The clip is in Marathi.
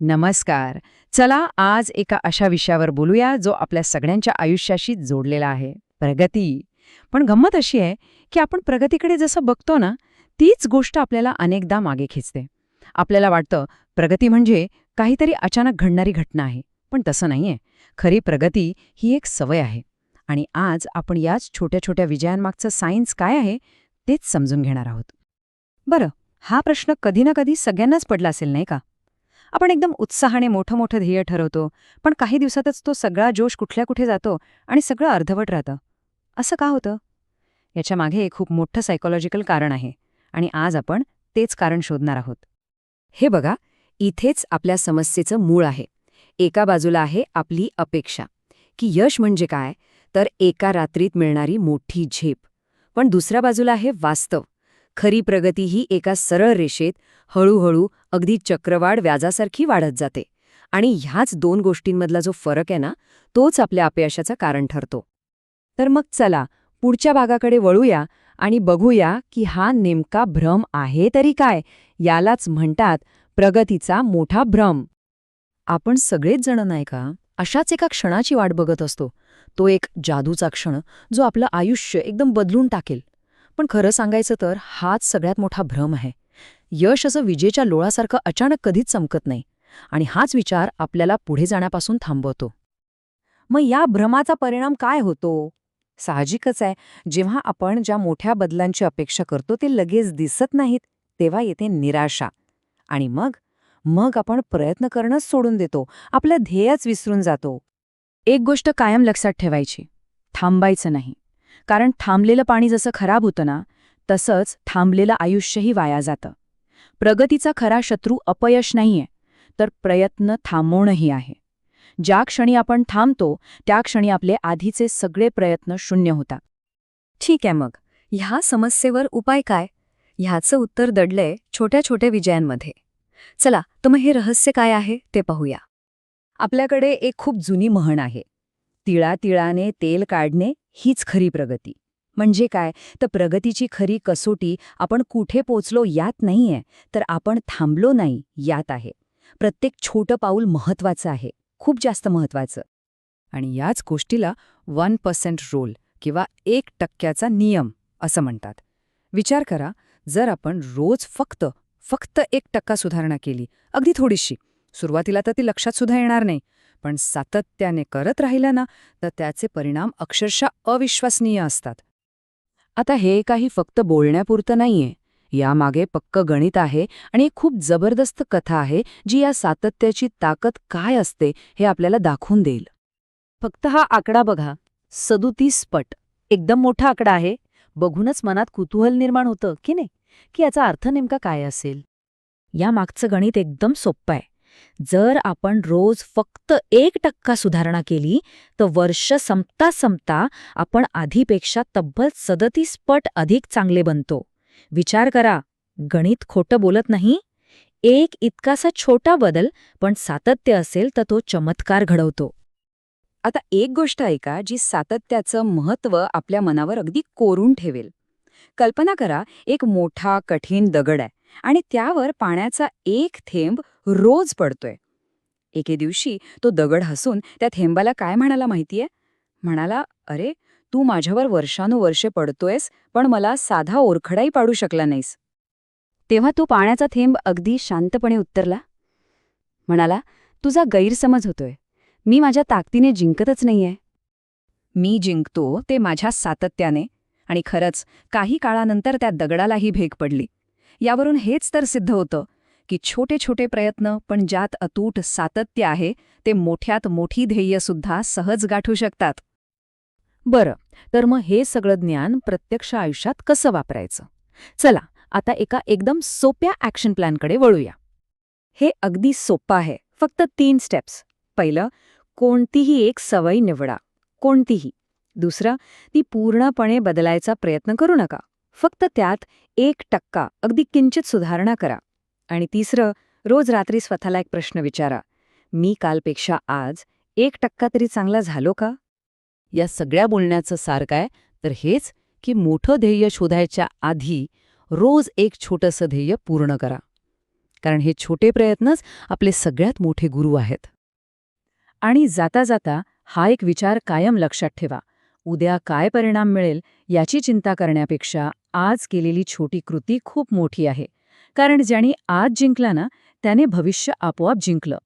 नमस्कार. चला आज एका अशा विषयावर बोलूया जो आपल्या सगळ्यांच्या आयुष्याशी जोडलेला आहे प्रगती. पण गंमत अशी आहे की आपण प्रगतीकडे जसं बघतो ना तीच गोष्ट आपल्याला अनेकदा मागे खेचते. आपल्याला वाटतं प्रगती म्हणजे काहीतरी अचानक घडणारी घटना आहे पण तसं नाहीये. खरी प्रगती ही एक सवय आहे. आणि आज आपण याच छोट्या छोट्या विजयांमागचं सायन्स काय आहे तेच समजून घेणार आहोत. बरं हा प्रश्न कधी ना कधी सगळ्यांनाच पडला असेल नाही का? आपण एकदम उत्साहाने मोठं मोठं ध्येय ठरवतो पण काही दिवसातच तो सगळा जोश कुठल्या कुठे जातो आणि सगळं अर्धवट राहतं. असं का होतं? याच्या मागे एक खूप मोठं सायकोलॉजिकल कारण आहे आणि आज आपण तेच कारण शोधणार आहोत. हे बघा इथेच आपल्या समस्येचं मूळ आहे. एका बाजूला आहे आपली अपेक्षा. की यश म्हणजे काय? तर एका रात्रीत मिळणारी मोठी झेप. पण दुसऱ्या बाजूला आहे वास्तव. खरी प्रगती ही एका सरळ रेषेत हळूहळू अगदी चक्रवाढ व्याजासारखी वाढत जाते. आणि ह्याच दोन गोष्टींमधला जो फरक आहे ना तोच आपल्या अपयशाचं कारण ठरतो. तर मग चला पुढच्या भागाकडे वळूया आणि बघूया की हा नेमका भ्रम आहे तरी काय? यालाच म्हणतात प्रगतीचा मोठा भ्रम. आपण सगळेच जण नाही का? अशाच एका क्षणाची वाट बघत असतो. तो एक जादूचा क्षण जो आपलं आयुष्य एकदम बदलून टाकेल. पण खरं सांगायचं तर हाच सगळ्यात मोठा भ्रम आहे. यश असं विजेच्या लोळासारखं अचानक कधीच चमकत नाही आणि हाच विचार आपल्याला पुढे जाण्यापासून थांबवतो. मग या भ्रमाचा परिणाम काय होतो? साहजिकच आहे. जेव्हा आपण ज्या मोठ्या बदलांची अपेक्षा करतो ते लगेच दिसत नाहीत तेव्हा येते निराशा. आणि मग? मग आपण प्रयत्न करणंच सोडून देतो. आपलं ध्येयच विसरून जातो. एक गोष्ट कायम लक्षात ठेवायची. थांबायचं नाही. कारण थांबलेलं पाणी जसं खराब होतं ना तसंच थांबलेलं आयुष्यही वाया जातं. प्रगतीचा खरा शत्रू अपयश नाहीये तर प्रयत्न थांबवणंही आहे. ज्या क्षणी आपण थांबतो त्या क्षणी आपले आधीचे सगळे प्रयत्न शून्य होतात. ठीक आहे मग. ह्या समस्येवर उपाय काय? ह्याचं उत्तर दडलंय छोट्या छोट्या विजयांमध्ये. चला तर मग हे रहस्य काय आहे ते पाहूया. आपल्याकडे एक खूप जुनी म्हण आहे. तिळा तिळाने तेल काढणे हीच खरी प्रगती. म्हणजे काय? तर प्रगतीची खरी कसोटी आपण कुठे पोचलो यात नाहीये तर आपण थांबलो नाही यात आहे. प्रत्येक छोटं पाऊल महत्वाचं आहे खूप जास्त महत्वाचं आणि याच गोष्टीला वन पर्सेंट रोल किंवा एक टक्क्याचा नियम असं म्हणतात. विचार करा जर आपण रोज फक्त फक्त एक टक्का सुधारणा केली अगदी थोडीशी सुरुवातीला तर ती लक्षात सुद्धा येणार नाही. पण सातत्याने करत राहिलं ना तर त्याचे परिणाम अक्षरशः अविश्वसनीय असतात. आता हे काही फक्त बोलण्यापुरतं नाहीये. यामागे पक्क गणित आहे आणि एक खूप जबरदस्त कथा आहे जी या सातत्याची ताकद काय असते हे आपल्याला दाखवून देईल. फक्त हा आकडा बघा. सदुतीस पट. एकदम मोठा आकडा आहे. बघूनच मनात कुतूहल निर्माण होतं की नाही? की याचा अर्थ नेमका काय असेल? या मागचं गणित एकदम सोप्पं आहे. जर आपण रोज फक्त एक टक्का सुधारणा केली तर वर्ष संपता संपता आपण आधीपेक्षा तब्बल सदतीस पट अधिक चांगले बनतो. विचार करा गणित खोटं बोलत नाही? एक इतकासा छोटा बदल पण सातत्य असेल तर तो चमत्कार घडवतो. आता एक गोष्ट ऐका जी सातत्याचं महत्त्व आपल्या मनावर अगदी कोरून ठेवेल. कल्पना करा एक मोठा कठीण दगड आहे. आणि त्यावर पाण्याचा एक थेंब रोज पडतोय. एके दिवशी तो दगड हसून त्या थेंबाला काय म्हणाला माहितीये? म्हणाला अरे तू माझ्यावर वर्षानुवर्षे पडतोयस पण मला साधा ओरखडाही पाडू शकला नाहीस. तेव्हा तो पाण्याचा थेंब अगदी शांतपणे उत्तरला. म्हणाला तुझा गैरसमज होतोय. मी माझ्या ताकदीने जिंकतच नाहीये. मी जिंकतो ते माझ्या सातत्याने आणि खरंच काही काळानंतर त्या दगडालाही भेग पडली. यावरून हेच तर सिद्ध होतं की छोटे छोटे प्रयत्न पण ज्यात अतूट सातत्य आहे ते मोठ्यात मोठी ध्येयसुद्धा सहज गाठू शकतात. बरं तर मग हे सगळं ज्ञान प्रत्यक्ष आयुष्यात कसं वापरायचं? चला आता एका एकदम सोप्या ॲक्शन प्लॅनकडे वळूया. हे अगदी सोपं आहे फक्त तीन स्टेप्स पहिलं कोणतीही एक सवय निवडा. कोणतीही. दुसरं ती पूर्णपणे बदलायचा प्रयत्न करू नका. फक्त त्यात एक टक्का अगदी किंचित सुधारणा करा. आणि तिसरं रोज रात्री स्वतःला एक प्रश्न विचारा. मी कालपेक्षा आज एक टक्का तरी चांगला झालो का? या सगळ्या बोलण्याचं सार काय? तर हेच की मोठं ध्येय शोधायच्या आधी रोज एक छोटंसं ध्येय पूर्ण करा. कारण हे छोटे प्रयत्नच आपले सगळ्यात मोठे गुरु आहेत. आणि जाता जाता हा एक विचार कायम लक्षात ठेवा. उद्या काय परिणाम मिळेल याची चिंता करण्यापेक्षा आज केलेली छोटी कृती खूप मोठी आहे. कारण ज्याने आज जिंकला ना त्याने भविष्य आपोआप जिंकलं.